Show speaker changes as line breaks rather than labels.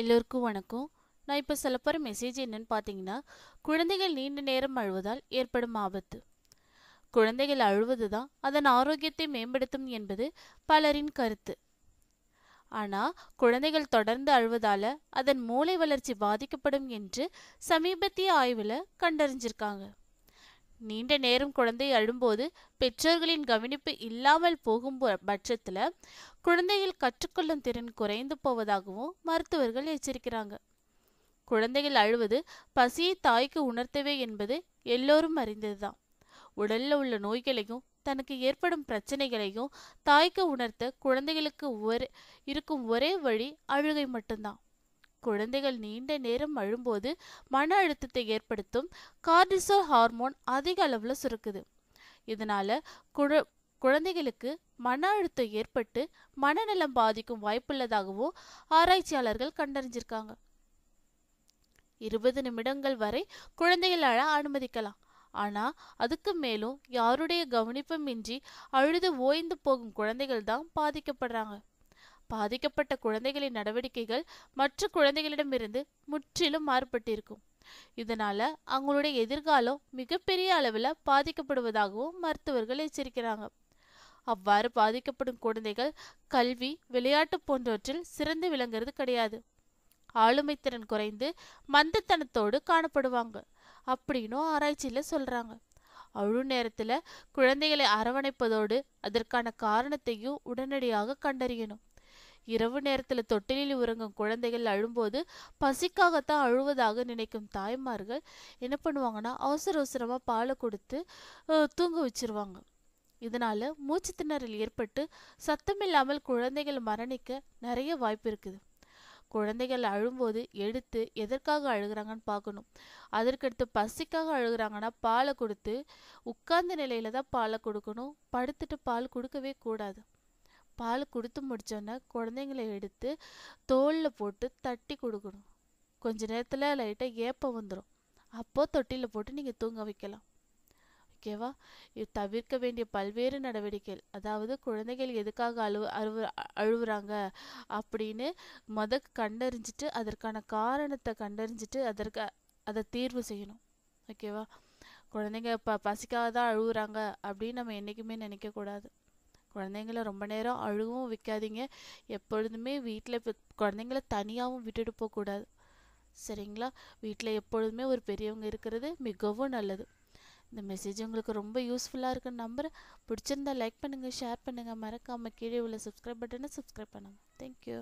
எல்லோருக்கும் வணக்கம். நான் இப்போ சொல்ல போகிற மெசேஜ் என்னன்னு பார்த்தீங்கன்னா குழந்தைகள் நீண்ட நேரம் அழுவதால் ஏற்படும் ஆபத்து. குழந்தைகள் அழுவது தான் அதன் ஆரோக்கியத்தை மேம்படுத்தும் என்பது பலரின் கருத்து. ஆனால் குழந்தைகள் தொடர்ந்து அழுவதால் அதன் மூளை வளர்ச்சி பாதிக்கப்படும் என்று சமீபத்திய ஆய்வில் கண்டறிஞ்சிருக்காங்க. நீண்ட நேரம் குழந்தை அழும்போது பெற்றோர்களின் கவனிப்பு இல்லாமல் போகும் பட்சத்தில் குழந்தைகள் கற்றுக்கொள்ளும் திறன் குறைந்து போவதாகவும் மருத்துவர்கள் எச்சரிக்கிறாங்க. குழந்தைகள் அழுவது பசியை தாய்க்கு உணர்த்தவே என்பது எல்லோரும் அறிந்ததுதான். உடல்ல உள்ள நோய்களையும் தனக்கு ஏற்படும் பிரச்சனைகளையும் தாய்க்கு உணர்த்த குழந்தைகளுக்கு ஒரே இருக்கும் ஒரே வழி அழுகை மட்டும்தான். குழந்தைகள் நீண்ட நேரம் அழும்போது மன அழுத்தத்தை ஏற்படுத்தும் கார்டிசோல் ஹார்மோன் அதிக அளவுல சுருக்குது. இதனால குழ குழந்தைகளுக்கு மன அழுத்தம் ஏற்பட்டு மனநலம் பாதிக்கும் வாய்ப்புள்ளதாகவும் ஆராய்ச்சியாளர்கள் கண்டறிஞ்சிருக்காங்க. இருபது நிமிடங்கள் வரை குழந்தைகள் அழ அனுமதிக்கலாம். ஆனா அதுக்கு மேலும் யாருடைய கவனிப்பும் இன்றி அழுது ஓய்ந்து போகும் குழந்தைகள் தான் பாதிக்கப்படுறாங்க. பாதிக்கப்பட்ட குழந்தைகளின் நடவடிக்கைகள் மற்ற குழந்தைகளிடமிருந்து முற்றிலும் மாறுபட்டிருக்கும். இதனால அவங்களுடைய எதிர்காலம் மிகப்பெரிய அளவில் பாதிக்கப்படுவதாகவும் மருத்துவர்கள் எச்சரிக்கிறாங்க. அவ்வாறு பாதிக்கப்படும் குழந்தைகள் கல்வி விளையாட்டு போன்றவற்றில் சிறந்து விளங்குறது கிடையாது. ஆளுமைத்திறன் குறைந்து மந்தத்தனத்தோடு காணப்படுவாங்க அப்படின்னும் ஆராய்ச்சியில் சொல்றாங்க. அழு நேரத்துல குழந்தைகளை அரவணைப்பதோடு அதற்கான காரணத்தையும் உடனடியாக கண்டறியணும். இரவு நேரத்துல தொட்டிலில் உறங்கும் குழந்தைகள் அழும்போது பசிக்காகத்தான் அழுவதாக நினைக்கும் தாய்மார்கள் என்ன பண்ணுவாங்கன்னா அவசர அவசரமா பாலை கொடுத்து தூங்க வச்சிருவாங்க. இதனால மூச்சு திணறல் ஏற்பட்டு சத்தமில்லாமல் குழந்தைகள் மரணிக்க நிறைய வாய்ப்பு இருக்குது. குழந்தைகள் அழும்போது எடுத்து எதற்காக அழுகுறாங்கன்னு பார்க்கணும். அதற்கடுத்து பசிக்காக அழுகுறாங்கன்னா பாலை கொடுத்து உட்கார்ந்த நிலையில தான் பாலை கொடுக்கணும். படுத்துட்டு பால் கொடுக்கவே கூடாது. பால் கொடுத்து முடிச்சோன்னே குழந்தைங்களை எடுத்து தோலில் போட்டு தட்டி கொடுக்கணும். கொஞ்ச நேரத்தில் லைட்டாக ஏப்பம் வந்துடும் அப்போது தொட்டியில் போட்டு நீங்கள் தூங்க வைக்கலாம். ஓகேவா இது தவிர்க்க வேண்டிய பல்வேறு நடவடிக்கைகள். அதாவது குழந்தைகள் எதுக்காக அழு அழுவு அழுவுறாங்க அப்படின்னு முத கண்டறிஞ்சிட்டு அதற்கான காரணத்தை கண்டறிஞ்சிட்டு அதற்கு அதை தீர்வு செய்யணும். ஓகேவா குழந்தைங்க ப பசிக்காக தான் அழுகுறாங்க அப்படின்னு நம்ம என்றைக்குமே நினைக்கக்கூடாது குழந்தைங்கள ரொம்ப நேரம் அழுகவும் வைக்காதீங்க. எப்பொழுதுமே வீட்டில் குழந்தைங்கள தனியாகவும் விட்டுட்டு போகக்கூடாது சரிங்களா? வீட்டில் எப்பொழுதுமே ஒரு பெரியவங்க இருக்கிறது மிகவும் நல்லது. இந்த மெசேஜ் உங்களுக்கு ரொம்ப யூஸ்ஃபுல்லாக இருக்குன்னு நம்புகிறேன் பிடிச்சிருந்தா லைக் பண்ணுங்கள் ஷேர் பண்ணுங்கள் மறக்காமல் கீழே உள்ள சப்ஸ்கிரைப் பட்டனை சப்ஸ்கிரைப் பண்ணுங்கள் தேங்க்யூ